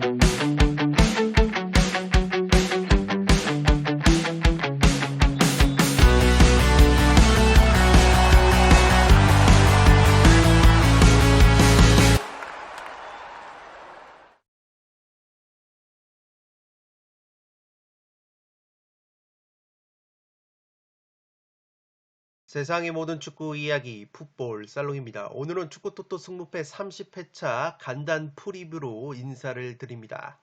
Thank you. 세상의 모든 축구 이야기 풋볼 살롱입니다. 오늘은 축구 토토 승무패 30회차 간단 프리뷰로 인사를 드립니다.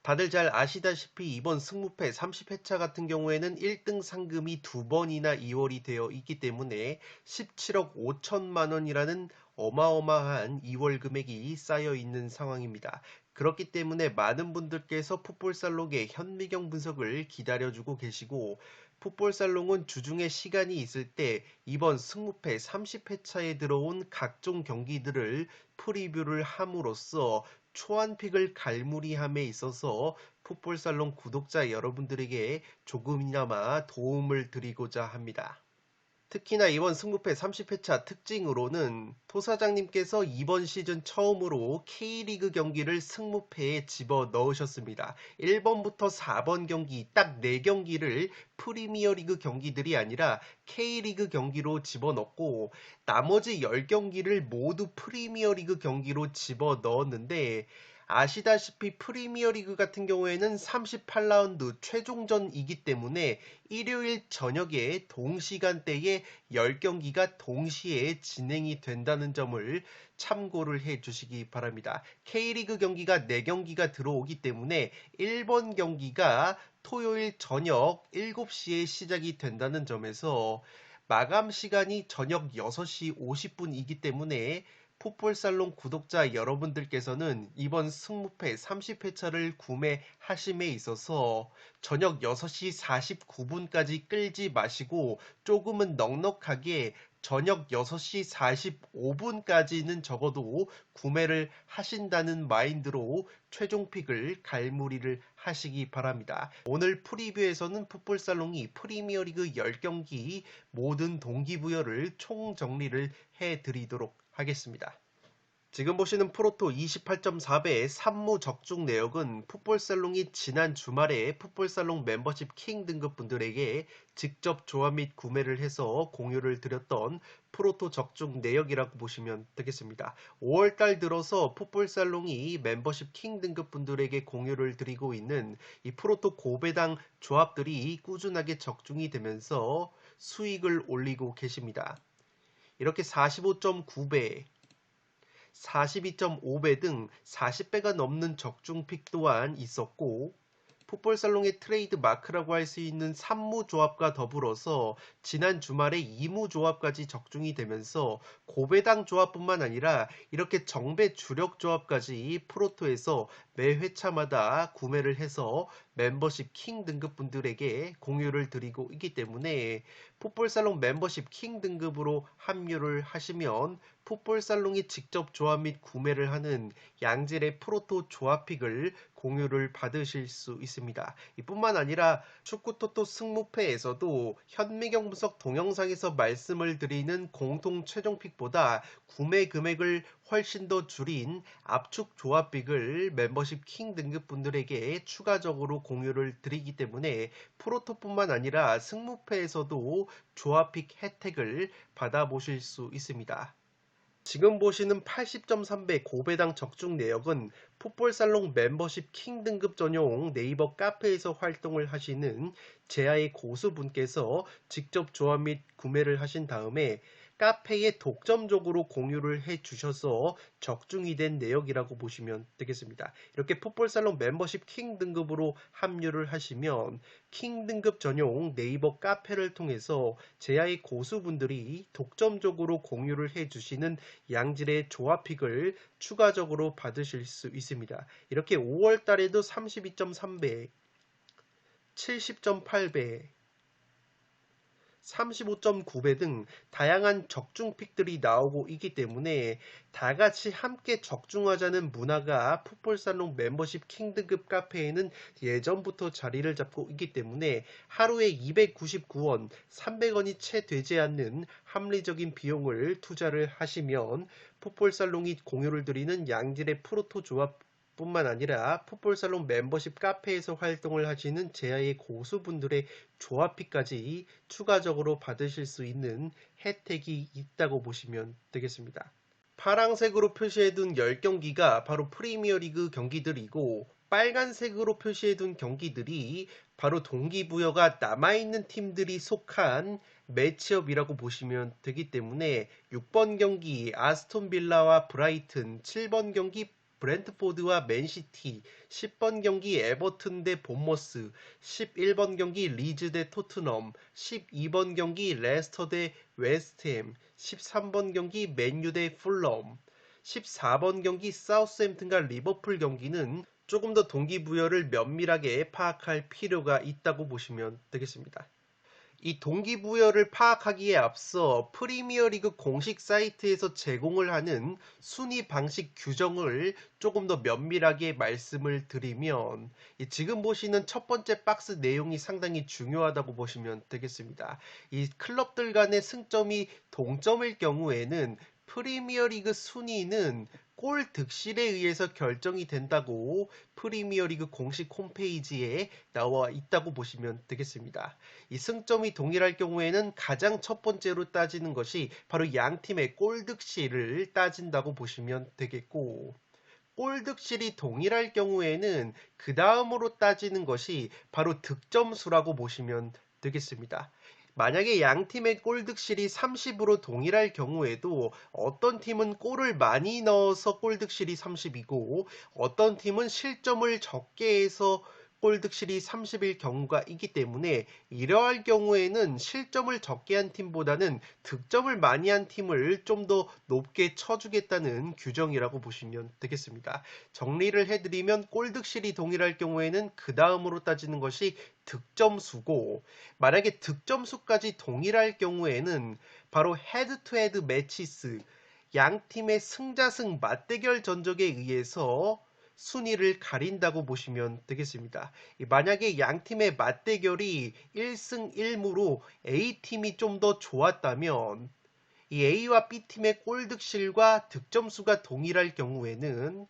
다들 잘 아시다시피 이번 승무패 30회차 같은 경우에는 1등 상금이 두 번이나 이월이 되어 있기 때문에 17억 5천만 원이라는 어마어마한 이월 금액이 쌓여 있는 상황입니다. 그렇기 때문에 많은 분들께서 풋볼살롱의 현미경 분석을 기다려주고 계시고 풋볼살롱은 주중에 시간이 있을 때 이번 승무패 30회차에 들어온 각종 경기들을 프리뷰를 함으로써 초안픽을 갈무리함에 있어서 풋볼살롱 구독자 여러분들에게 조금이나마 도움을 드리고자 합니다. 특히나 이번 승무패 30회차 특징으로는 토사장님께서 이번 시즌 처음으로 K리그 경기를 승무패에 집어 넣으셨습니다. 1번부터 4번 경기 딱 4경기를 프리미어리그 경기들이 아니라 K리그 경기로 집어넣고 나머지 10경기를 모두 프리미어리그 경기로 집어 넣었는데 아시다시피 프리미어리그 같은 경우에는 38라운드 최종전이기 때문에 일요일 저녁에 동시간대에 10경기가 동시에 진행이 된다는 점을 참고를 해 주시기 바랍니다. K리그 경기가 4경기가 들어오기 때문에 1번 경기가 토요일 저녁 7시에 시작이 된다는 점에서 마감 시간이 저녁 6시 50분이기 때문에 풋볼살롱 구독자 여러분들께서는 이번 승무패 30회차를 구매하심에 있어서 저녁 6시 49분까지 끌지 마시고 조금은 넉넉하게 저녁 6시 45분까지는 적어도 구매를 하신다는 마인드로 최종 픽을 갈무리를 하시기 바랍니다. 오늘 프리뷰에서는 풋볼살롱이 프리미어리그 10경기 모든 동기부여를 총정리를 해드리도록 하겠습니다. 지금 보시는 프로토 28.4배의 산무 적중 내역은 풋볼살롱이 지난 주말에 풋볼살롱 멤버십 킹 등급 분들에게 직접 조합 및 구매를 해서 공유를 드렸던 프로토 적중 내역이라고 보시면 되겠습니다. 5월달 들어서 풋볼살롱이 멤버십 킹 등급 분들에게 공유를 드리고 있는 이 프로토 고배당 조합들이 꾸준하게 적중이 되면서 수익을 올리고 계십니다. 이렇게 45.9배, 42.5배 등 40배가 넘는 적중픽 또한 있었고 풋볼살롱의 트레이드 마크라고 할 수 있는 3무 조합과 더불어서 지난 주말에 2무 조합까지 적중이 되면서 고배당 조합뿐만 아니라 이렇게 정배 주력 조합까지 프로토에서 매 회차마다 구매를 해서 멤버십 킹 등급 분들에게 공유를 드리고 있기 때문에 풋볼살롱 멤버십 킹 등급으로 합류를 하시면 풋볼살롱이 직접 조합 및 구매를 하는 양질의 프로토 조합픽을 공유를 받으실 수 있습니다. 이뿐만 아니라 축구토토 승무패에서도 현미경 분석 동영상에서 말씀을 드리는 공통 최종픽보다 구매 금액을 훨씬 더 줄인 압축 조합픽을 멤버십 킹 등급 분들에게 추가적으로 공유를 드리기 때문에 프로토뿐만 아니라 승무패에서도 조합픽 혜택을 받아보실 수 있습니다. 지금 보시는 80.3배 고배당 적중 내역은 풋볼살롱 멤버십 킹 등급 전용 네이버 카페에서 활동을 하시는 제아의 고수분께서 직접 조합 및 구매를 하신 다음에 카페에 독점적으로 공유를 해 주셔서 적중이 된 내역이라고 보시면 되겠습니다. 이렇게 풋볼살롱 멤버십 킹 등급으로 합류를 하시면 킹 등급 전용 네이버 카페를 통해서 제아의 고수분들이 독점적으로 공유를 해 주시는 양질의 조합픽을 추가적으로 받으실 수 있습니다. 이렇게 5월 달에도 32.3배, 70.8배, 35.9배 등 다양한 적중픽들이 나오고 있기 때문에 다 같이 함께 적중하자는 문화가 풋볼살롱 멤버십 킹등급 카페에는 예전부터 자리를 잡고 있기 때문에 하루에 299원, 300원이 채 되지 않는 합리적인 비용을 투자를 하시면 풋볼살롱이 공유를 드리는 양질의 프로토 조합 뿐만 아니라 풋볼살롱 멤버십 카페에서 활동을 하시는 제아의 고수분들의 조합비까지 추가적으로 받으실 수 있는 혜택이 있다고 보시면 되겠습니다. 파랑색으로 표시해둔 10경기가 바로 프리미어리그 경기들이고 빨간색으로 표시해둔 경기들이 바로 동기부여가 남아있는 팀들이 속한 매치업이라고 보시면 되기 때문에 6번 경기 아스톤 빌라와 브라이튼, 7번 경기 브렌트포드와 맨시티, 10번 경기 에버튼 대 본머스, 11번 경기 리즈 대 토트넘, 12번 경기 레스터 대 웨스트햄, 13번 경기 맨유 대 풀럼, 14번 경기 사우스햄튼과 리버풀 경기는 조금 더 동기부여를 면밀하게 파악할 필요가 있다고 보시면 되겠습니다. 이 동기부여를 파악하기에 앞서 프리미어리그 공식 사이트에서 제공을 하는 순위 방식 규정을 조금 더 면밀하게 말씀을 드리면 지금 보시는 첫 번째 박스 내용이 상당히 중요하다고 보시면 되겠습니다. 이 클럽들 간의 승점이 동점일 경우에는 프리미어리그 순위는 골 득실에 의해서 결정이 된다고 프리미어리그 공식 홈페이지에 나와 있다고 보시면 되겠습니다. 이 승점이 동일할 경우에는 가장 첫 번째로 따지는 것이 바로 양 팀의 골 득실을 따진다고 보시면 되겠고 골 득실이 동일할 경우에는 그 다음으로 따지는 것이 바로 득점수라고 보시면 되겠습니다. 만약에 양 팀의 골 득실이 30으로 동일할 경우에도 어떤 팀은 골을 많이 넣어서 골 득실이 30이고 어떤 팀은 실점을 적게 해서 골 득실이 30일 경우가 있기 때문에 이러할 경우에는 실점을 적게 한 팀보다는 득점을 많이 한 팀을 좀 더 높게 쳐주겠다는 규정이라고 보시면 되겠습니다. 정리를 해드리면 골 득실이 동일할 경우에는 그 다음으로 따지는 것이 득점수고 만약에 득점수까지 동일할 경우에는 바로 헤드 투 헤드 매치스 양 팀의 승자승 맞대결 전적에 의해서 순위를 가린다고 보시면 되겠습니다. 만약에 양 팀의 맞대결이 1승 1무로 A팀이 좀 더 좋았다면 이 A와 B팀의 골 득실과 득점수가 동일할 경우에는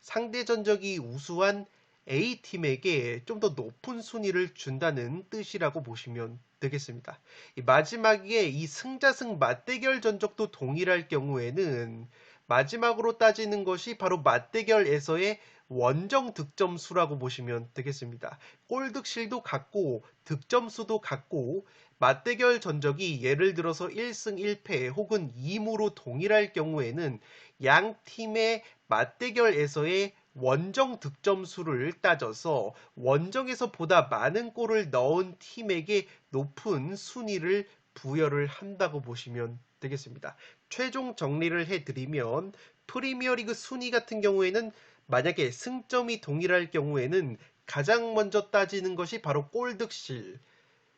상대 전적이 우수한 A팀에게 좀 더 높은 순위를 준다는 뜻이라고 보시면 되겠습니다. 마지막에 이 승자승 맞대결 전적도 동일할 경우에는 마지막으로 따지는 것이 바로 맞대결에서의 원정 득점 수라고 보시면 되겠습니다. 골 득실도 같고 득점수도 같고 맞대결 전적이 예를 들어서 1승 1패 혹은 2무로 동일할 경우에는 양 팀의 맞대결에서의 원정 득점 수를 따져서 원정에서 보다 많은 골을 넣은 팀에게 높은 순위를 부여를 한다고 보시면 되겠습니다. 최종 정리를 해드리면 프리미어리그 순위 같은 경우에는 만약에 승점이 동일할 경우에는 가장 먼저 따지는 것이 바로 골득실.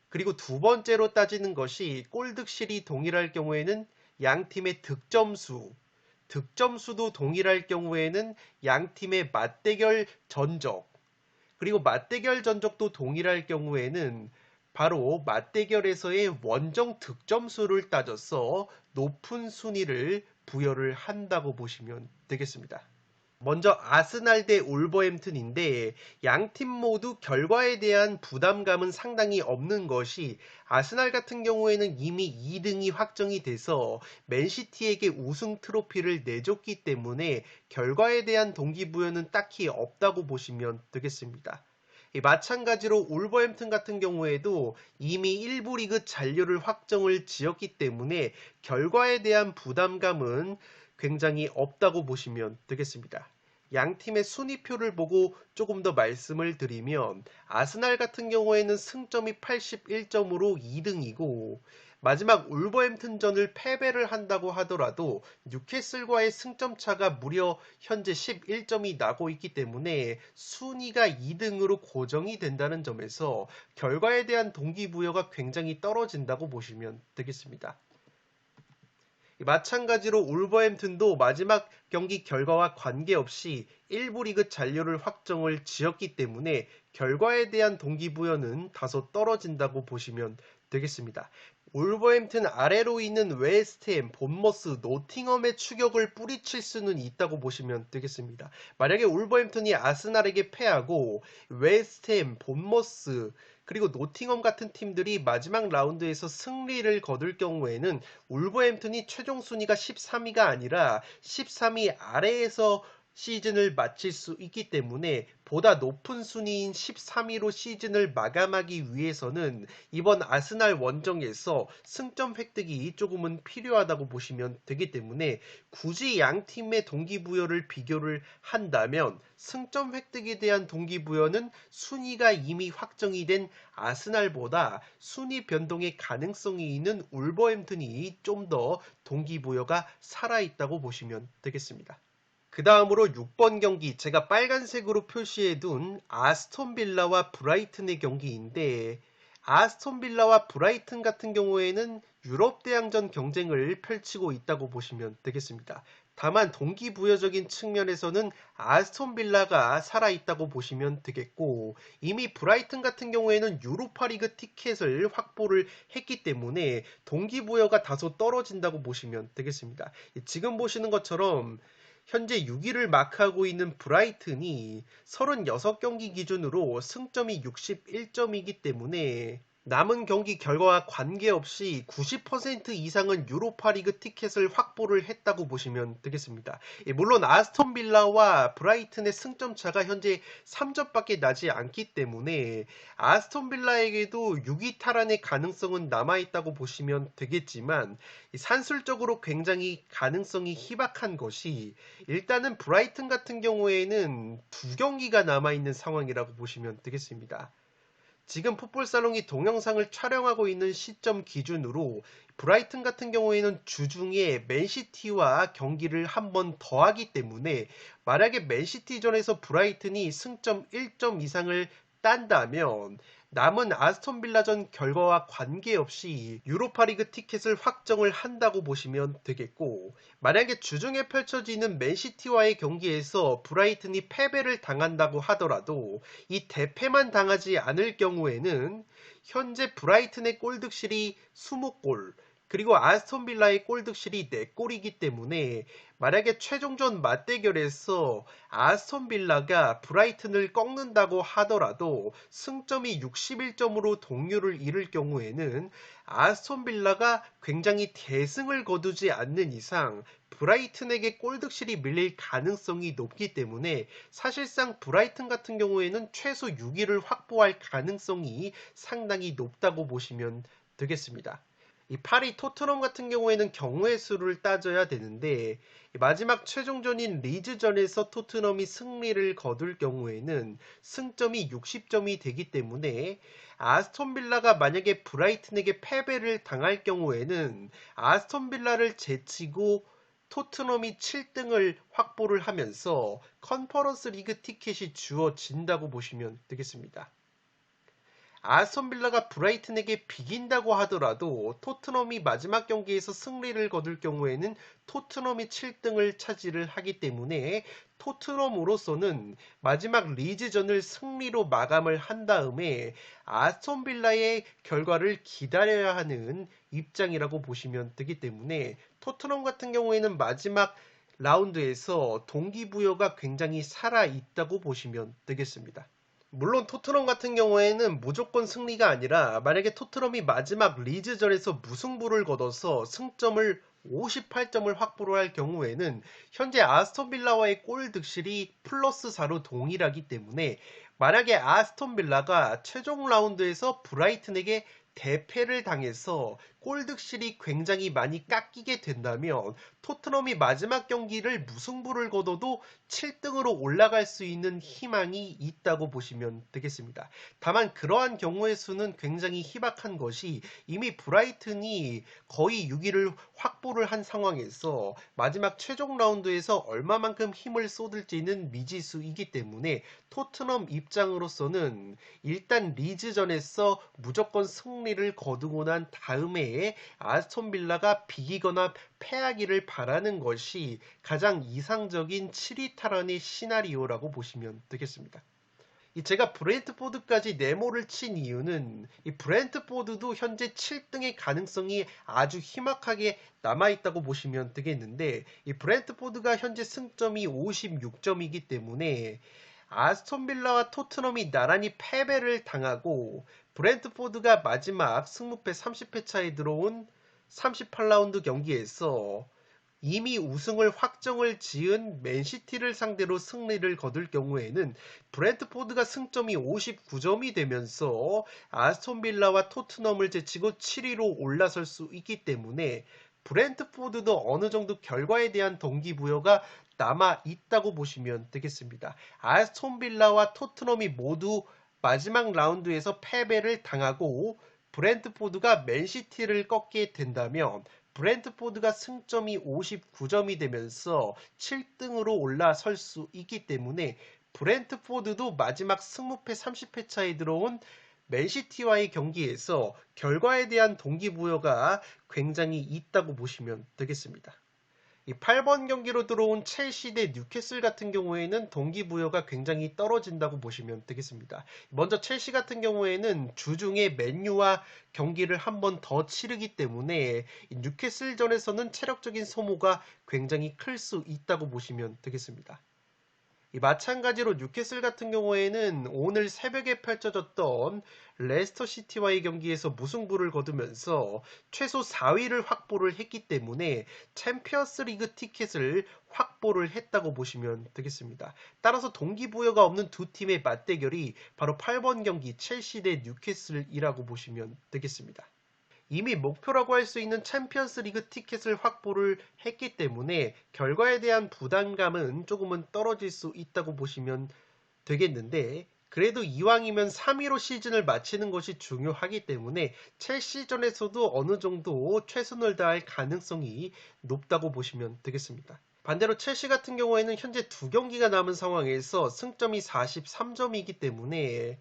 그리고 두 번째로 따지는 것이 골득실이 동일할 경우에는 양 팀의 득점수. 득점수도 동일할 경우에는 양 팀의 맞대결 전적. 그리고 맞대결 전적도 동일할 경우에는 바로 맞대결에서의 원정 득점수를 따져서 높은 순위를 부여를 한다고 보시면 되겠습니다. 먼저 아스날 대 울버햄튼인데 양 팀 모두 결과에 대한 부담감은 상당히 없는 것이 아스날 같은 경우에는 이미 2등이 확정이 돼서 맨시티에게 우승 트로피를 내줬기 때문에 결과에 대한 동기부여는 딱히 없다고 보시면 되겠습니다. 마찬가지로 울버햄튼 같은 경우에도 이미 1부 리그 잔류를 확정을 지었기 때문에 결과에 대한 부담감은 굉장히 없다고 보시면 되겠습니다. 양 팀의 순위표를 보고 조금 더 말씀을 드리면 아스날 같은 경우에는 승점이 81점으로 2등이고 마지막 울버햄튼전을 패배를 한다고 하더라도 뉴캐슬과의 승점 차가 무려 현재 11점이 나고 있기 때문에 순위가 2등으로 고정이 된다는 점에서 결과에 대한 동기부여가 굉장히 떨어진다고 보시면 되겠습니다. 마찬가지로 울버햄튼도 마지막 경기 결과와 관계없이 1부 리그 잔류를 확정을 지었기 때문에 결과에 대한 동기부여는 다소 떨어진다고 보시면 되겠습니다. 울버햄튼 아래로 있는 웨스트햄, 본머스, 노팅엄의 추격을 뿌리칠 수는 있다고 보시면 되겠습니다. 만약에 울버햄튼이 아스날에게 패하고 웨스트햄, 본머스, 그리고 노팅엄 같은 팀들이 마지막 라운드에서 승리를 거둘 경우에는 울버햄튼이 최종 순위가 13위가 아니라 13위 아래에서 시즌을 마칠 수 있기 때문에 보다 높은 순위인 13위로 시즌을 마감하기 위해서는 이번 아스날 원정에서 승점 획득이 조금은 필요하다고 보시면 되기 때문에 굳이 양 팀의 동기부여를 비교를 한다면 승점 획득에 대한 동기부여는 순위가 이미 확정이 된 아스날보다 순위 변동의 가능성이 있는 울버햄튼이 좀 더 동기부여가 살아있다고 보시면 되겠습니다. 그 다음으로 6번 경기 제가 빨간색으로 표시해둔 아스톤 빌라와 브라이튼의 경기인데 아스톤 빌라와 브라이튼 같은 경우에는 유럽 대항전 경쟁을 펼치고 있다고 보시면 되겠습니다. 다만 동기부여적인 측면에서는 아스톤 빌라가 살아있다고 보시면 되겠고 이미 브라이튼 같은 경우에는 유로파리그 티켓을 확보를 했기 때문에 동기부여가 다소 떨어진다고 보시면 되겠습니다. 지금 보시는 것처럼 현재 6위를 마크하고 있는 브라이튼이 36경기 기준으로 승점이 61점이기 때문에 남은 경기 결과와 관계없이 90% 이상은 유로파리그 티켓을 확보를 했다고 보시면 되겠습니다. 예, 물론 아스톤 빌라와 브라이튼의 승점 차가 현재 3점밖에 나지 않기 때문에 아스톤 빌라에게도 6위 탈환의 가능성은 남아 있다고 보시면 되겠지만 산술적으로 굉장히 가능성이 희박한 것이 일단은 브라이튼 같은 경우에는 두 경기가 남아 있는 상황이라고 보시면 되겠습니다. 지금 풋볼살롱이 동영상을 촬영하고 있는 시점 기준으로 브라이튼 같은 경우에는 주중에 맨시티와 경기를 한 번 더 하기 때문에 만약에 맨시티전에서 브라이튼이 승점 1점 이상을 딴다면 남은 아스톤 빌라전 결과와 관계없이 유로파리그 티켓을 확정을 한다고 보시면 되겠고 만약에 주중에 펼쳐지는 맨시티와의 경기에서 브라이튼이 패배를 당한다고 하더라도 이 대패만 당하지 않을 경우에는 현재 브라이튼의 골득실이 20골 그리고 아스톤 빌라의 골 득실이 4골이기 때문에 만약에 최종전 맞대결에서 아스톤 빌라가 브라이튼을 꺾는다고 하더라도 승점이 61점으로 동률을 이룰 경우에는 아스톤 빌라가 굉장히 대승을 거두지 않는 이상 브라이튼에게 골득실이 밀릴 가능성이 높기 때문에 사실상 브라이튼 같은 경우에는 최소 6위를 확보할 가능성이 상당히 높다고 보시면 되겠습니다. 이 파리 토트넘 같은 경우에는 경우의 수를 따져야 되는데 마지막 최종전인 리즈전에서 토트넘이 승리를 거둘 경우에는 승점이 60점이 되기 때문에 아스톤 빌라가 만약에 브라이튼에게 패배를 당할 경우에는 아스톤 빌라를 제치고 토트넘이 7등을 확보를 하면서 컨퍼런스 리그 티켓이 주어진다고 보시면 되겠습니다. 아스톤 빌라가 브라이튼에게 비긴다고 하더라도 토트넘이 마지막 경기에서 승리를 거둘 경우에는 토트넘이 7등을 차지를 하기 때문에 토트넘으로서는 마지막 리즈전을 승리로 마감을 한 다음에 아스톤 빌라의 결과를 기다려야 하는 입장이라고 보시면 되기 때문에 토트넘 같은 경우에는 마지막 라운드에서 동기부여가 굉장히 살아있다고 보시면 되겠습니다. 물론 토트넘 같은 경우에는 무조건 승리가 아니라 만약에 토트넘이 마지막 리즈전에서 무승부를 거둬서 승점을 58점을 확보를 할 경우에는 현재 아스톤 빌라와의 골 득실이 플러스 4로 동일하기 때문에 만약에 아스톤 빌라가 최종 라운드에서 브라이튼에게 대패를 당해서 골득실이 굉장히 많이 깎이게 된다면 토트넘이 마지막 경기를 무승부를 거둬도 7등으로 올라갈 수 있는 희망이 있다고 보시면 되겠습니다. 다만 그러한 경우의 수는 굉장히 희박한 것이 이미 브라이튼이 거의 6위를 확보를 한 상황에서 마지막 최종 라운드에서 얼마만큼 힘을 쏟을지는 미지수이기 때문에 토트넘 입장으로서는 일단 리즈전에서 무조건 승리를 거두고 난 다음 에 아스톤 빌라가 비기거나 패하기를 바라는 것이 가장 이상적인 7위 탈환의 시나리오라고 보시면 되겠습니다. 이 제가 브렌트포드까지 네모를 친 이유는 이 브렌트포드도 현재 7등의 가능성이 아주 희박하게 남아있다고 보시면 되겠는데 이 브렌트포드가 현재 승점이 56점이기 때문에 아스톤 빌라와 토트넘이 나란히 패배를 당하고 브렌트포드가 마지막 승무패 30회 차에 들어온 38라운드 경기에서 이미 우승을 확정을 지은 맨시티를 상대로 승리를 거둘 경우에는 브렌트포드가 승점이 59점이 되면서 아스톤 빌라와 토트넘을 제치고 7위로 올라설 수 있기 때문에 브렌트포드도 어느 정도 결과에 대한 동기부여가 남아 있다고 보시면 되겠습니다. 아스톤 빌라와 토트넘이 모두 마지막 라운드에서 패배를 당하고 브렌트포드가 맨시티를 꺾게 된다면 브렌트포드가 승점이 59점이 되면서 7등으로 올라설 수 있기 때문에 브렌트포드도 마지막 승무패 30회 차에 들어온 맨시티와의 경기에서 결과에 대한 동기부여가 굉장히 있다고 보시면 되겠습니다. 이 8번 경기로 들어온 첼시 대 뉴캐슬 같은 경우에는 동기부여가 굉장히 떨어진다고 보시면 되겠습니다. 먼저 첼시 같은 경우에는 주중에 맨유와 경기를 한 번 더 치르기 때문에 뉴캐슬전에서는 체력적인 소모가 굉장히 클 수 있다고 보시면 되겠습니다. 마찬가지로 뉴캐슬 같은 경우에는 오늘 새벽에 펼쳐졌던 레스터 시티와의 경기에서 무승부를 거두면서 최소 4위를 확보를 했기 때문에 챔피언스 리그 티켓을 확보를 했다고 보시면 되겠습니다. 따라서 동기부여가 없는 두 팀의 맞대결이 바로 8번 경기 첼시 대 뉴캐슬이라고 보시면 되겠습니다. 이미 목표라고 할 수 있는 챔피언스 리그 티켓을 확보를 했기 때문에 결과에 대한 부담감은 조금은 떨어질 수 있다고 보시면 되겠는데 그래도 이왕이면 3위로 시즌을 마치는 것이 중요하기 때문에 첼시전에서도 어느 정도 최선을 다할 가능성이 높다고 보시면 되겠습니다. 반대로 첼시 같은 경우에는 현재 두 경기가 남은 상황에서 승점이 43점이기 때문에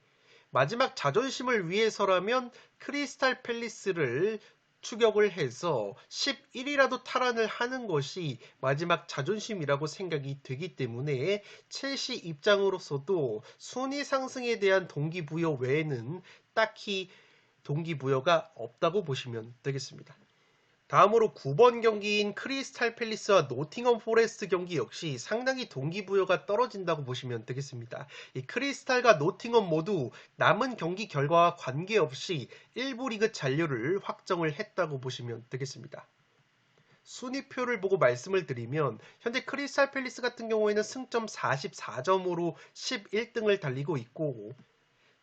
마지막 자존심을 위해서라면 크리스탈 팰리스를 추격을 해서 11이라도 탈환을 하는 것이 마지막 자존심이라고 생각이 되기 때문에 첼시 입장으로서도 순위 상승에 대한 동기부여 외에는 딱히 동기부여가 없다고 보시면 되겠습니다. 다음으로 9번 경기인 크리스탈 팰리스와 노팅엄 포레스트 경기 역시 상당히 동기부여가 떨어진다고 보시면 되겠습니다. 이 크리스탈과 노팅엄 모두 남은 경기 결과와 관계없이 1부 리그 잔류를 확정을 했다고 보시면 되겠습니다. 순위표를 보고 말씀을 드리면 현재 크리스탈 팰리스 같은 경우에는 승점 44점으로 11등을 달리고 있고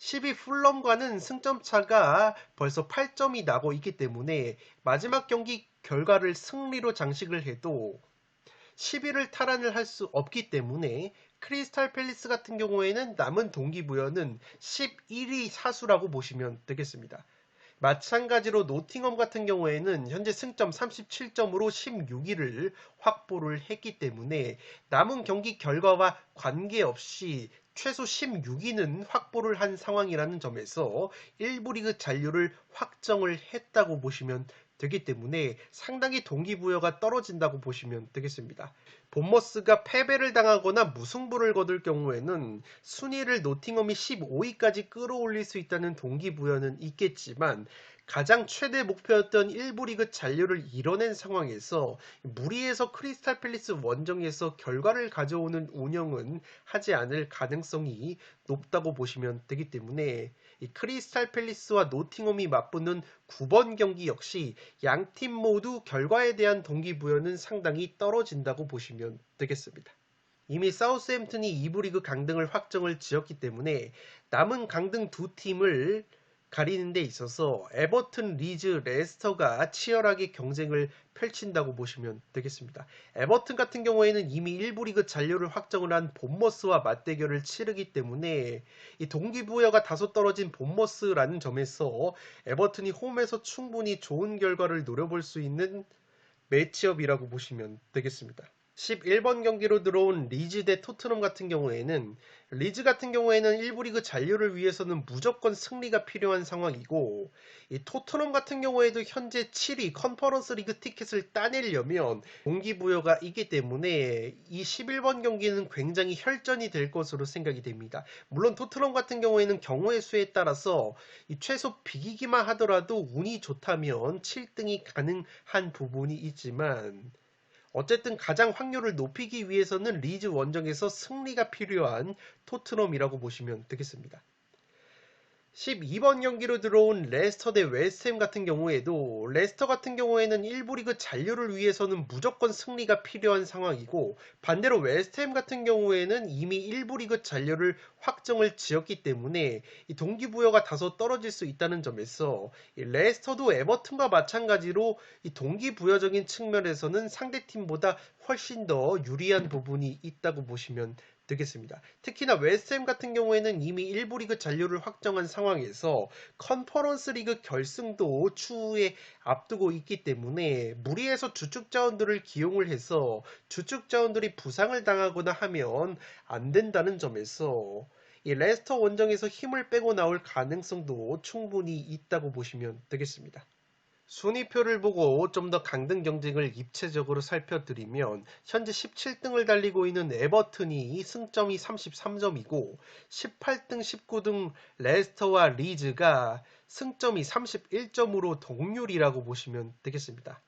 10위 풀럼과는 승점 차가 벌써 8점이 나고 있기 때문에 마지막 경기 결과를 승리로 장식을 해도 10위를 탈환을 할 수 없기 때문에 크리스탈 팰리스 같은 경우에는 남은 동기부여는 11위 사수라고 보시면 되겠습니다. 마찬가지로 노팅엄 같은 경우에는 현재 승점 37점으로 16위를 확보를 했기 때문에 남은 경기 결과와 관계없이 최소 16위는 확보를 한 상황이라는 점에서 1부 리그 잔류를 확정을 했다고 보시면 되기 때문에 상당히 동기부여가 떨어진다고 보시면 되겠습니다. 본머스가 패배를 당하거나 무승부를 거둘 경우에는 순위를 노팅엄이 15위까지 끌어올릴 수 있다는 동기부여는 있겠지만 가장 최대 목표였던 1부 리그 잔류를 이뤄낸 상황에서 무리해서 크리스탈 팰리스 원정에서 결과를 가져오는 운영은 하지 않을 가능성이 높다고 보시면 되기 때문에 크리스탈 팰리스와 노팅엄이 맞붙는 9번 경기 역시 양 팀 모두 결과에 대한 동기부여는 상당히 떨어진다고 보시면 되겠습니다. 이미 사우스햄튼이 2부 리그 강등을 확정을 지었기 때문에 남은 강등 두 팀을 가리는 데 있어서 에버튼, 리즈, 레스터가 치열하게 경쟁을 펼친다고 보시면 되겠습니다. 에버튼 같은 경우에는 이미 1부 리그 잔류를 확정을 한 본머스와 맞대결을 치르기 때문에 이 동기부여가 다소 떨어진 본머스라는 점에서 에버튼이 홈에서 충분히 좋은 결과를 노려볼 수 있는 매치업이라고 보시면 되겠습니다. 11번 경기로 들어온 리즈 대 토트넘 같은 경우에는 리즈 같은 경우에는 1부 리그 잔류를 위해서는 무조건 승리가 필요한 상황이고 이 토트넘 같은 경우에도 현재 7위 컨퍼런스 리그 티켓을 따내려면 동기부여가 있기 때문에 이 11번 경기는 굉장히 혈전이 될 것으로 생각이 됩니다. 물론 토트넘 같은 경우에는 경우의 수에 따라서 이 최소 비기기만 하더라도 운이 좋다면 7등이 가능한 부분이 있지만 어쨌든 가장 확률을 높이기 위해서는 리즈 원정에서 승리가 필요한 토트넘이라고 보시면 되겠습니다. 12번 경기로 들어온 레스터 대 웨스트햄 같은 경우에도 레스터 같은 경우에는 1부 리그 잔류를 위해서는 무조건 승리가 필요한 상황이고 반대로 웨스트햄 같은 경우에는 이미 1부 리그 잔류를 확정을 지었기 때문에 이 동기부여가 다소 떨어질 수 있다는 점에서 레스터도 에버튼과 마찬가지로 이 동기부여적인 측면에서는 상대팀보다 훨씬 더 유리한 부분이 있다고 보시면 되겠습니다. 특히나 웨스트햄 같은 경우에는 이미 1부 리그 잔류를 확정한 상황에서 컨퍼런스 리그 결승도 추후에 앞두고 있기 때문에 무리해서 주축 자원들을 기용을 해서 주축 자원들이 부상을 당하거나 하면 안 된다는 점에서 이 레스터 원정에서 힘을 빼고 나올 가능성도 충분히 있다고 보시면 되겠습니다. 순위표를 보고 좀 더 강등 경쟁을 입체적으로 살펴드리면 현재 17등을 달리고 있는 에버튼이 승점이 33점이고 18등, 19등 레스터와 리즈가 승점이 31점으로 동률이라고 보시면 되겠습니다.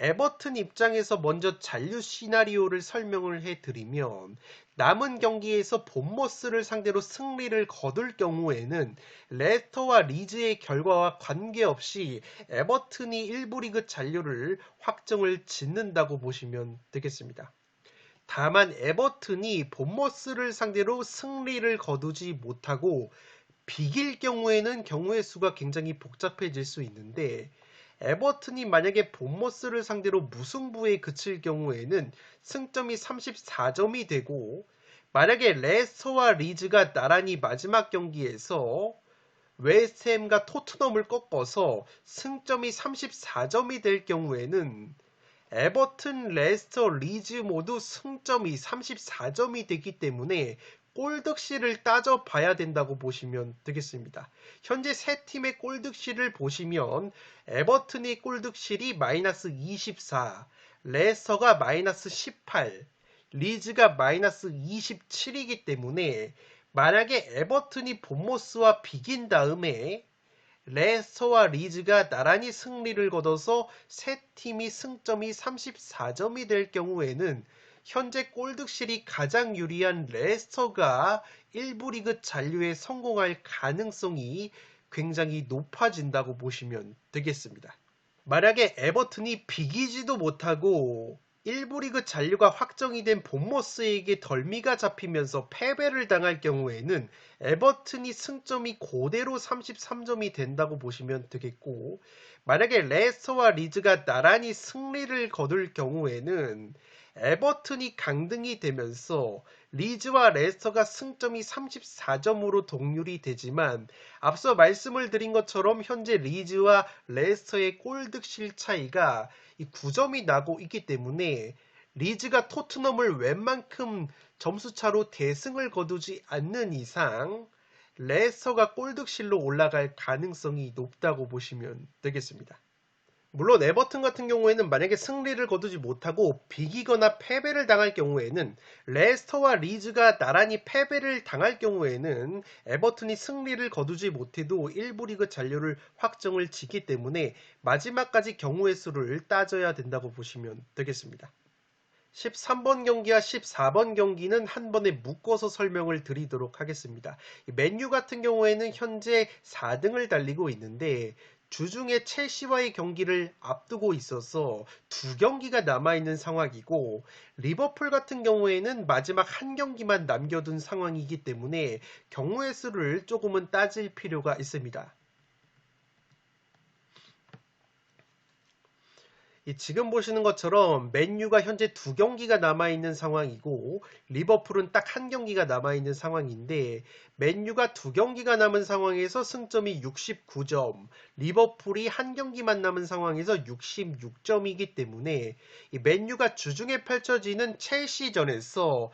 에버튼 입장에서 먼저 잔류 시나리오를 설명을 해드리면 남은 경기에서 본머스를 상대로 승리를 거둘 경우에는 레스터와 리즈의 결과와 관계없이 에버튼이 1부 리그 잔류를 확정을 짓는다고 보시면 되겠습니다. 다만 에버튼이 본머스를 상대로 승리를 거두지 못하고 비길 경우에는 경우의 수가 굉장히 복잡해질 수 있는데 에버튼이 만약에 본머스를 상대로 무승부에 그칠 경우에는 승점이 34점이 되고 만약에 레스터와 리즈가 나란히 마지막 경기에서 웨스트햄과 토트넘을 꺾어서 승점이 34점이 될 경우에는 에버튼, 레스터, 리즈 모두 승점이 34점이 되기 때문에 골득실을 따져 봐야 된다고 보시면 되겠습니다. 현재 세 팀의 골득실을 보시면 에버튼의 골득실이 마이너스 24, 레스터가 마이너스 18, 리즈가 마이너스 27이기 때문에 만약에 에버튼이 본모스와 비긴 다음에 레스터와 리즈가 나란히 승리를 거둬서 세 팀이 승점이 34점이 될 경우에는 현재 골득실이 가장 유리한 레스터가 1부 리그 잔류에 성공할 가능성이 굉장히 높아진다고 보시면 되겠습니다. 만약에 에버튼이 비기지도 못하고 1부 리그 잔류가 확정이 된 본머스에게 덜미가 잡히면서 패배를 당할 경우에는 에버튼이 승점이 고대로 33점이 된다고 보시면 되겠고 만약에 레스터와 리즈가 나란히 승리를 거둘 경우에는 에버튼이 강등이 되면서 리즈와 레스터가 승점이 34점으로 동률이 되지만 앞서 말씀을 드린 것처럼 현재 리즈와 레스터의 골득실 차이가 9점이 나고 있기 때문에 리즈가 토트넘을 웬만큼 점수차로 대승을 거두지 않는 이상 레스터가 골득실로 올라갈 가능성이 높다고 보시면 되겠습니다. 물론 에버튼 같은 경우에는 만약에 승리를 거두지 못하고 비기거나 패배를 당할 경우에는 레스터와 리즈가 나란히 패배를 당할 경우에는 에버튼이 승리를 거두지 못해도 1부 리그 잔류를 확정을 짓기 때문에 마지막까지 경우의 수를 따져야 된다고 보시면 되겠습니다. 13번 경기와 14번 경기는 한 번에 묶어서 설명을 드리도록 하겠습니다. 맨유 같은 경우에는 현재 4등을 달리고 있는데 주중에 첼시와의 경기를 앞두고 있어서 두 경기가 남아있는 상황이고 리버풀 같은 경우에는 마지막 한 경기만 남겨둔 상황이기 때문에 경우의 수를 조금은 따질 필요가 있습니다. 이 지금 보시는 것처럼 맨유가 현재 두 경기가 남아있는 상황이고 리버풀은 딱 한 경기가 남아있는 상황인데 맨유가 두 경기가 남은 상황에서 승점이 69점, 리버풀이 한 경기만 남은 상황에서 66점이기 때문에 이 맨유가 주중에 펼쳐지는 첼시전에서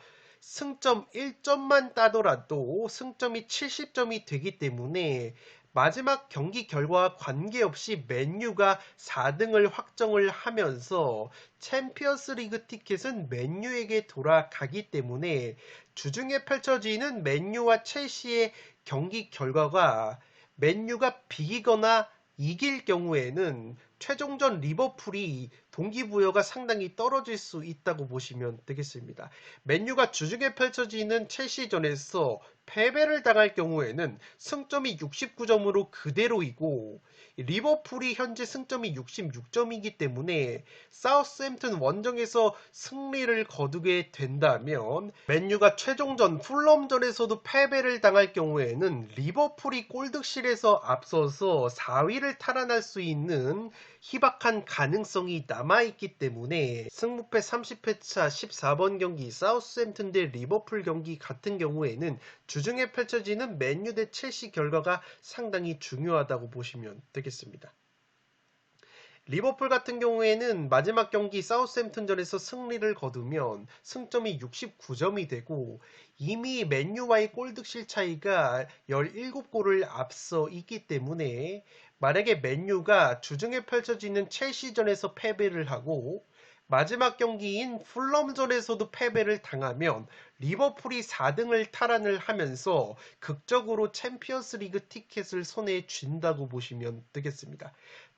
승점 1점만 따더라도 승점이 70점이 되기 때문에 마지막 경기 결과와 관계없이 맨유가 4등을 확정을 하면서 챔피언스 리그 티켓은 맨유에게 돌아가기 때문에 주중에 펼쳐지는 맨유와 첼시의 경기 결과가 맨유가 비기거나 이길 경우에는 최종전 리버풀이 동기부여가 상당히 떨어질 수 있다고 보시면 되겠습니다. 맨유가 주중에 펼쳐지는 첼시전에서 패배를 당할 경우에는 승점이 69점으로 그대로이고 리버풀이 현재 승점이 66점이기 때문에 사우스햄튼 원정에서 승리를 거두게 된다면 맨유가 최종전 풀럼전에서도 패배를 당할 경우에는 리버풀이 골득실에서 앞서서 4위를 탈환할 수 있는 희박한 가능성이 남아있기 때문에 승무패 30회차 14번 경기 사우스햄튼 대 리버풀 경기 같은 경우에는 주중에 펼쳐지는 맨유 대 첼시 결과가 상당히 중요하다고 보시면 되겠습니다. 리버풀 같은 경우에는 마지막 경기 사우스햄튼전에서 승리를 거두면 승점이 69점이 되고 이미 맨유와의 골득실 차이가 17골을 앞서 있기 때문에 만약에 맨유가 주중에 펼쳐지는 첼시전에서 패배를 하고 마지막 경기인 풀럼전에서도 패배를 당하면 리버풀이 4등을 탈환을 하면서 극적으로 챔피언스 리그 티켓을 손에 쥔다고 보시면 되겠습니다.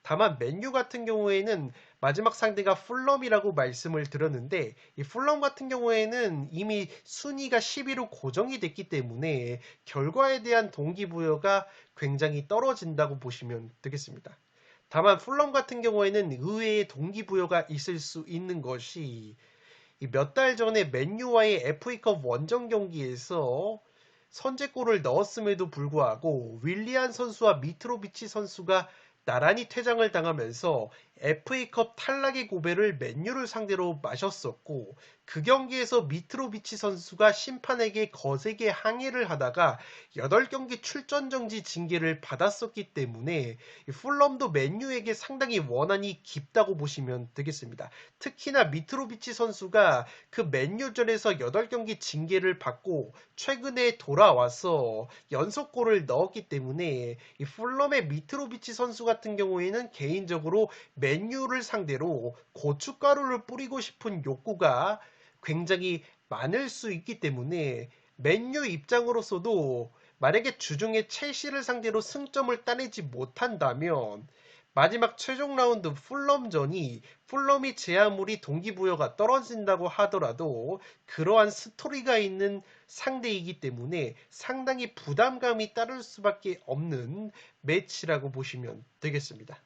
다만 맨유 같은 경우에는 마지막 상대가 풀럼이라고 말씀을 드렸는데 이 풀럼 같은 경우에는 이미 순위가 10위로 고정이 됐기 때문에 결과에 대한 동기부여가 굉장히 떨어진다고 보시면 되겠습니다. 다만 풀럼 같은 경우에는 의외의 동기부여가 있을 수 있는 것이 몇 달 전에 맨유와의 FA컵 원정 경기에서 선제골을 넣었음에도 불구하고 윌리안 선수와 미트로비치 선수가 나란히 퇴장을 당하면서 FA컵 탈락의 고배를 맨유를 상대로 마셨었고 그 경기에서 미트로비치 선수가 심판에게 거세게 항의를 하다가 8경기 출전 정지 징계를 받았었기 때문에 풀럼도 맨유에게 상당히 원한이 깊다고 보시면 되겠습니다. 특히나 미트로비치 선수가 그 맨유전에서 8경기 징계를 받고 최근에 돌아와서 연속골을 넣었기 때문에 이 풀럼의 미트로비치 선수 같은 경우에는 개인적으로 맨 유를 상대로 고춧가루를 뿌리고 싶은 욕구가 굉장히 많을 수 있기 때문에 맨유 입장으로서도 만약에 주중에 첼시를 상대로 승점을 따내지 못한다면 마지막 최종 라운드 풀럼전이 풀럼이 제 아무리 동기부여가 떨어진다고 하더라도 그러한 스토리가 있는 상대이기 때문에 상당히 부담감이 따를 수밖에 없는 매치라고 보시면 되겠습니다.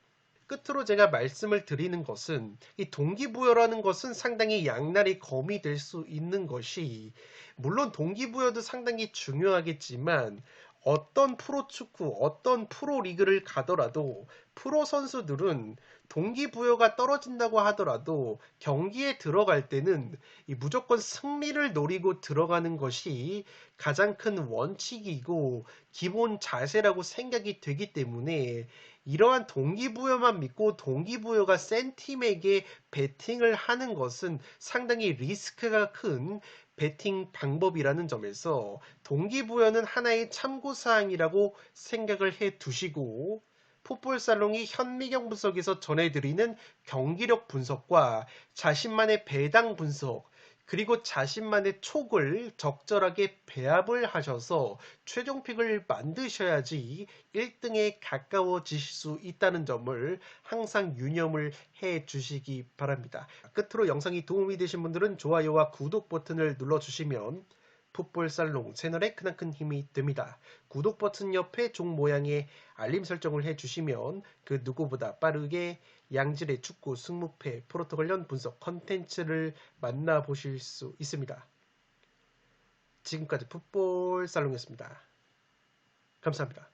끝으로 제가 말씀을 드리는 것은 이 동기부여라는 것은 상당히 양날이 검이 될 수 있는 것이 물론 동기부여도 상당히 중요하겠지만 어떤 프로축구, 어떤 프로리그를 가더라도 프로 선수들은 동기부여가 떨어진다고 하더라도 경기에 들어갈 때는 무조건 승리를 노리고 들어가는 것이 가장 큰 원칙이고 기본 자세라고 생각이 되기 때문에 이러한 동기부여만 믿고 동기부여가 센 팀에게 베팅을 하는 것은 상당히 리스크가 큰 베팅 방법이라는 점에서 동기부여는 하나의 참고사항이라고 생각을 해 두시고 풋볼살롱이 현미경 분석에서 전해드리는 경기력 분석과 자신만의 배당 분석 그리고 자신만의 촉을 적절하게 배합을 하셔서 최종 픽을 만드셔야지 1등에 가까워지실 수 있다는 점을 항상 유념을 해 주시기 바랍니다. 끝으로 영상이 도움이 되신 분들은 좋아요와 구독 버튼을 눌러주시면 풋볼살롱 채널에 크나큰 힘이 됩니다. 구독 버튼 옆에 종 모양의 알림 설정을 해주시면 그 누구보다 빠르게 양질의 축구 승무패 프로토콜련 분석 컨텐츠를 만나보실 수 있습니다. 지금까지 풋볼 살롱이었습니다. 감사합니다.